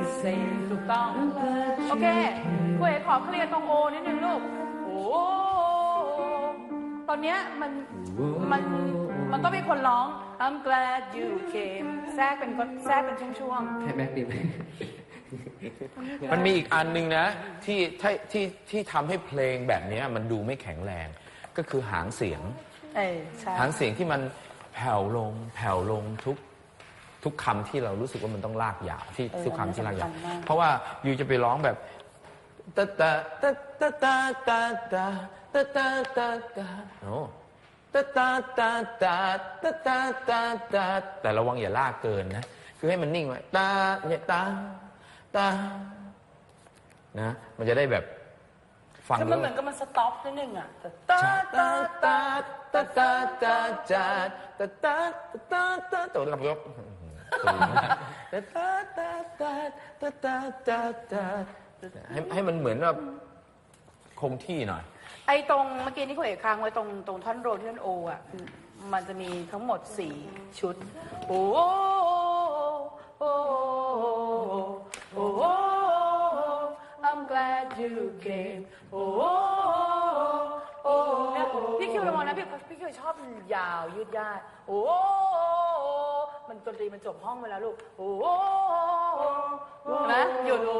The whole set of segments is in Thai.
the same ถูกต้อง โอเคคุยขอเคลียร์ตรงโอนิดนึงลูก โอ้ตอนเนี้ยมันมันมันต้องมีคนร้อง I'm glad you came แทรกเป็นคนแทรกเป็นช่วงให้แม็กดีไหมมันมีอีกอันหนึงนะที่ที่ที่ที่ทำให้เพลงแบบเนี้ยมันดูไม่แข็งแรง ก็คือหางเสียง ๆ เออใช่ หางเสียงที่มันแผ่วลง แผ่วลงทุก ทุกคำที่เรารู้สึกว่ามันต้องลากยาวที่ทุกคำที่ลากยาวเพราะว่ายูจะไปร้องแบบตะตะตะตะตะตะตะตะตะตะตะโอ้ตะตะตะตะตะตะตะตะแต่ระวังอย่าลากเกินนะคือให้มันนิ่งไว้ตาเนี่ยตาตานะ มันจะได้แบบฟังคือแล้มันวเหมือนกับมันสต็อปนิดนึงอะตาตาตาตาตาตาตาตาตาตาตาตาตาตา ตาตาตาตาตาตาตาตาให้ให้มันเหมือนแบบคงที่หน่อย ไอ้ตรงเมื่อกี้นี่คุณเอกค้างไว้ตรงตรงท่อนโรที่ท่อนโออะมันจะมีทั้งหมดสี่ชุด โอ้โอ้โอ้ I'm glad you came โอ้โอ้เนี่ยพี่คิวระวังนะพี่พี่คิวชอบยาวยืดยาดโอ้ มันดนตรีมันจบห้องไปแล้วลูกโอ้เห็นไหมหยุดโอ้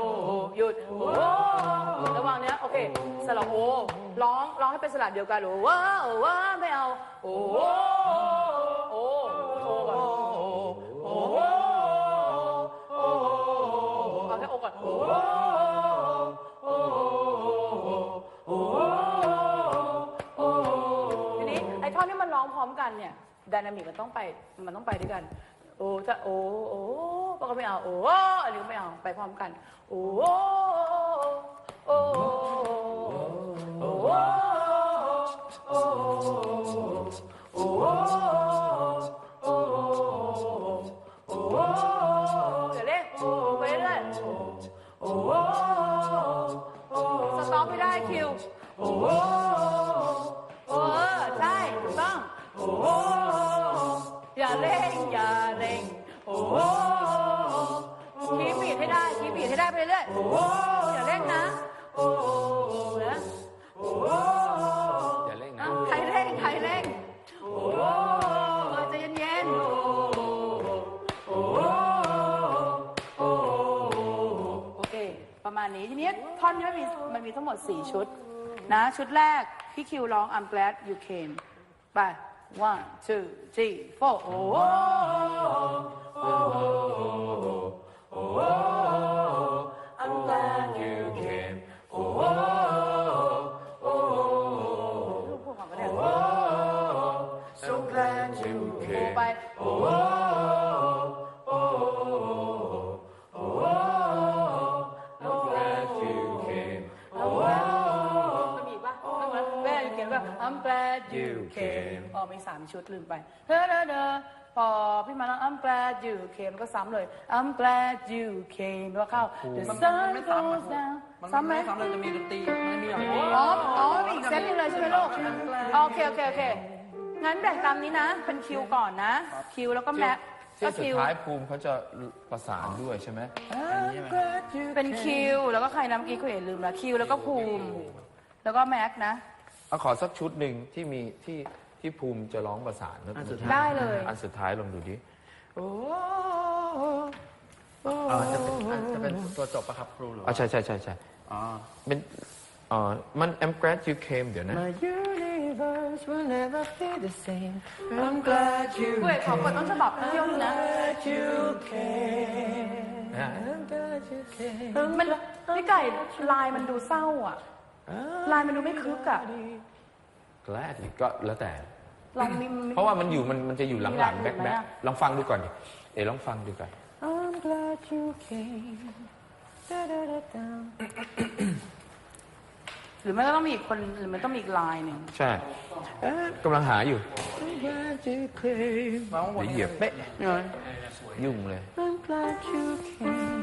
หยุดโอ้ระวังเนี้ยโอเคสระโอร้องร้องให้เป็นสระเดียวกันโอ้ว้าโอ้ว้าไม่เอาโอ้โอ้โอ้ก่อนโอ้โอ้เอาแค่โอก่อนโอ้โอ้โอ้โอ้ทีนี้ไอ้ท่อนที่มันร้องพร้อมกันเนี่ยดนามิกมันต้องไปมันต้องไปด้วยกัน โอ้ถ้าโอ้โอ้ก็ไม่เอาโอ้อันนี้ก็ไม่เอาไปพร้อมกัน โอ้โอ้ ได้ไปเรื่อยโอ้อย่าเร่งนะโอ้นะโอ้อย่าเร่งนะใครเร่งใครเร่งโอ้ใจเย็นๆโอ้โอ้โอเค ประมาณนี้ทีนี้ท่อนนี้มันมีมันมีทั้งหมด 4 ชุด นะ ชุดแรก พี่คิวร้อง I'm glad you came ไป one two three four โอ้โอ้ I'm โอ้ไปโอ้โอ้โอ้ so glad you came โอ้มันมีอีกปะไม่เหมือนแม่เขียนว่า I'm glad you came อ๋อมีสามชุดลืมไปเฮ้อเด้อเด้อพอพี่มาแล้ว I'm glad you came ก็ซ้ำเลย I'm glad you came แล้วเข้า The มัน sun มันไม่ซ้ำอะ goes down มันซ้ำไหม ไม่ซ้ำเลยจะมีดนตรีมันมีแบบนี้ อ๋อ อ๋อมีอีกเซตหนึงเลยใช่ไหมลูก โอเค โอเค โอเค งั้นแบ่งตามนี้นะ เป็นคิวก่อนนะ คิวแล้วก็แม็กที่ก็สุดคิวท้ายภูมิเขาจะประสานด้วยใช่ไหมเป็นคิวแล้วก็ใครนะเมื่อกี้คุณเอ๋ลืมละคิวแล้วก็ภูมิ แล้วก็แม็กนะ เอาขอสักชุดหนึ่งที่มีที่ที่ภูมิจะร้องประสานอันสุดท้าย ได้เลย อันสุดท้ายลองดูดิโอ้อ๋อจะเป็นอะจะเป็นตัวจบปะครับครูหรืออ๋อว่าใช่ใช่ใช่ใช่อ๋อเป็นเอ่อมัน I'm glad you came เดี๋ยวนะ My universe will never be the same I'm glad you คุณเอ๋ขอเปิดต้นฉบับเที่ยวนึงนะ you came I'm glad you came มันพี่ไก่ลายมันดูเศร้าอะ ลายมันดูไม่คึกอะ glad ก็แล้วแต่ ลองมีเพราะว่ามันอยู่มันมันจะอยู่หลังๆมีแบ็คไหมแบ็คอะลองฟังดูก่อนดิเอ๋ลองฟังดูก่อน I'm glad you came Da-da-da-da. หรือมันก็ต้องมีอีกคนหรือมันต้องมีอีกลายหนึ่งใช่เอ๊ะกำลังหาอยู่ I'm glad you came เดี๋ยวเหยียบเป๊ะยุ่งเลย I'm glad you came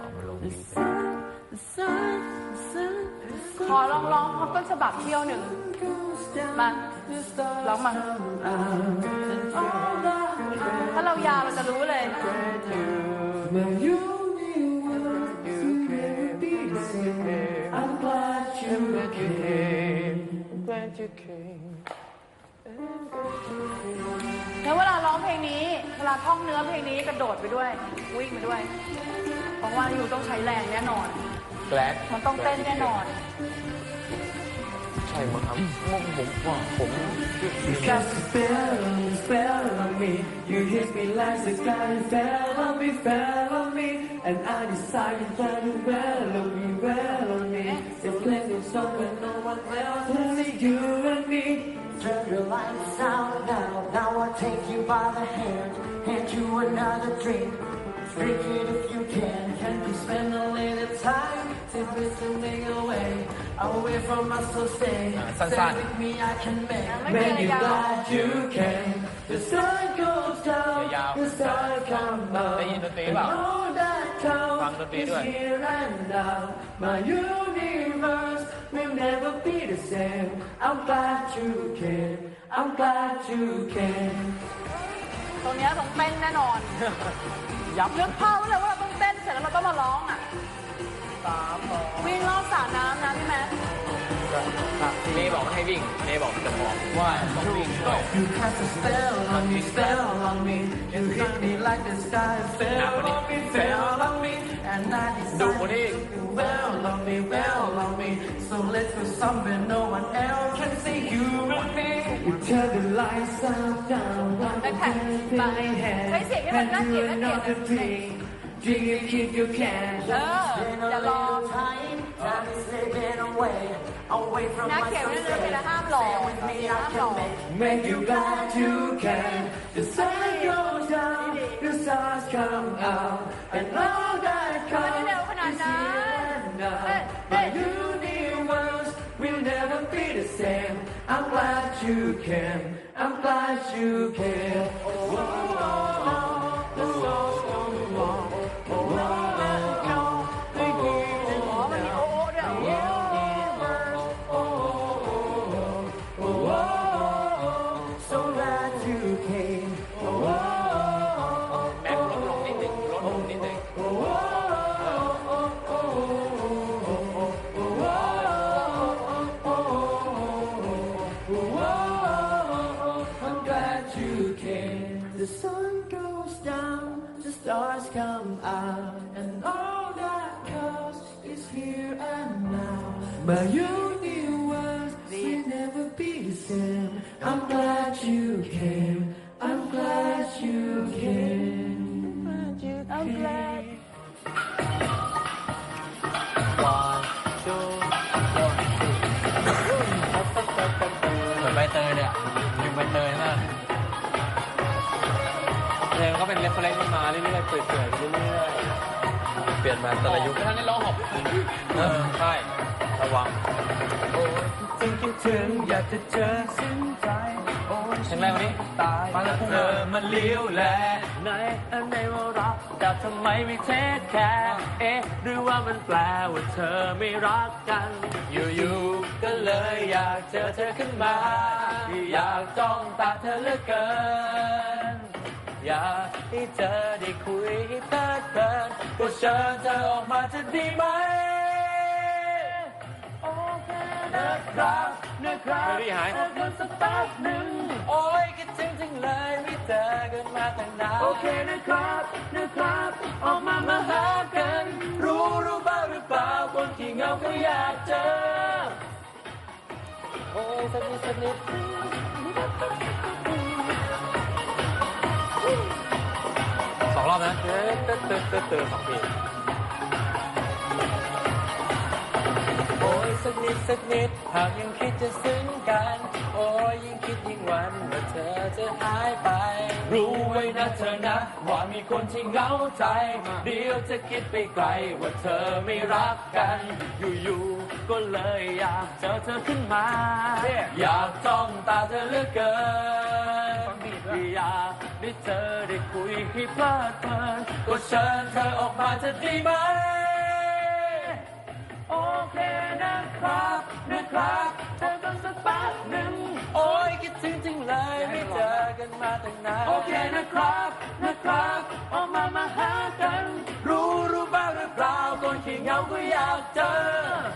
เอามาลงดีไป The sun, the sun, the sun ขอลองร้องพร้อมต้นฉบับเที่ยวหนึ่ง goes down มา The stars ร้องมาถ้าเรายาวเราจะรู้เลย แล้วเวลาร้องเพลงนี้ เวลาท่องเนื้อเพลงนี้กระโดดไปด้วย วิ่งไปด้วย เพราะว่าอยู่ต้องใช้แรงแน่นอน แกลกมันต้องเต้นแน่นอนใ ช่มั้งครับผมผมว่าผม You cast a spell on me, spell on me. You hit me like the sky fell on me, fell on me. And I decided that you well on me, well on me. It's playing a song when no one else only you and me. Turn your lights out now. Now I take you by the hand, hand you another drink. Drink it if you can. Can you spend a little time simply slipping away, away from my soul stay? San Stay San. with me, I can make. Make Make it you down. glad you can. The sun goes down, Yeah. the sun comes up. ได้ยินดนตรีเปล่า And all that counts ฟังดนตรี is ด้วย here and now. My universe will never be the same. I'm glad you came. I'm glad you came. ตรงเนี้ยต้องเต้นแน่นอน ยับนึกภาพไว้เลยว่าเราต้องเต้นเสร็จแล้วเราต้องมาร้องอะวิ่งรอบสระน้ำนะพี่แม่เมย์บอกไม่ให้วิ่งเมย์บอกจะบอกว่าต้องวิ่งด้วย You cast a spell on me, spell on me. You hit me like the sky fell on me, fell on me. And I ดูคน decided นี้ to well on me, well on me. So let's go somewhere no one else can We turn the lights out down, one Okay, hand bye. in hand, Hey, sige, and wag do lang, another sige, drink. Drink it if you can. เออ Been อย่า a รอ little time, time is slipping away, away from นัก my เขียน soul เรื่องเพลง stay. นะห้ามหลอก Stay with me, I ห้ามหล can อก make. Make you glad you can. The you can, I'm glad you came. Oh, oh, oh, oh, be the same. I'm glad you came. I'm glad you came. I'm glad you came. เหมือนใบเตยเลยอะอยู่ใบเตยมากเพลงก็เป็นเรฟเฟรนซ์มาเรื่อยๆเปื่อยๆไปเรื่อยเปลี่ยนมาๆแต่ละยุคท่านนี้ร้องหอบเออใช่ระวังจริงคิด ถึงอยากจะเจอสิ้นใจโอ้ยเพลงแรกวันนี้ตายฟังแล้วพุ่งเธเลอยมันเลี้ยวแลในอันในว่ารักแต่ทำไมไม่เทคแคร์เอ๊ะหรือว่ามันแปลว่าเธอไม่รักกัน อยู่ๆก็เลยอยากเจอเธอขึ้นมา อยากจ้องตาเธอเหลือเกิน อยากให้เธอได้คุยให้เพลิดเพลินก็เชิญเธอออกมาจะดีไหม โอเคนะครับ นะครับไม่ได้หายเจอกันสักแป๊บหนึ่งโอ้ยคิดถึงจังเลยไม่เจอกันมาตั้งนานโอเคนะครับนะครับ ออกมามาหากัน รู้รู้บ้างหรือเปล่าคนที่เหงาก็อยากเจอโอ้ยสักนิดสักนิดสองรอบนะเตอเตอเตอเตอเตอสองที สักนิดสักนิดหากยังคิดจะซึ้งกัน โอ้ยยิ่งคิดยิ่งหวันว่าเธอจะหายไป รู้ไว้นะเธอนะ ว่ามีคนที่เหงาใจ เดี๋ยวจะคิดไปไกล ว่าเธอไม่รักกัน อยู่ๆก็เลยอยากเจอเธอขึ้นมา อยากจ้องตาเธอเหลือเกินอยากได้เจอได้คุยให้เพลิดเพลินก็เชิญเธอออกมาจะดีไหม นะครับนะครับเจอกันสักแป๊บหนึ่งโอ้ยคิดถึงจริงเลยไม่เจอกันมาตั้งนานโอเคนะครับนะครับออกมามาหากัน รู้รู้บ้างหรือเปล่าคนขี้เหงาก็อยากเจอ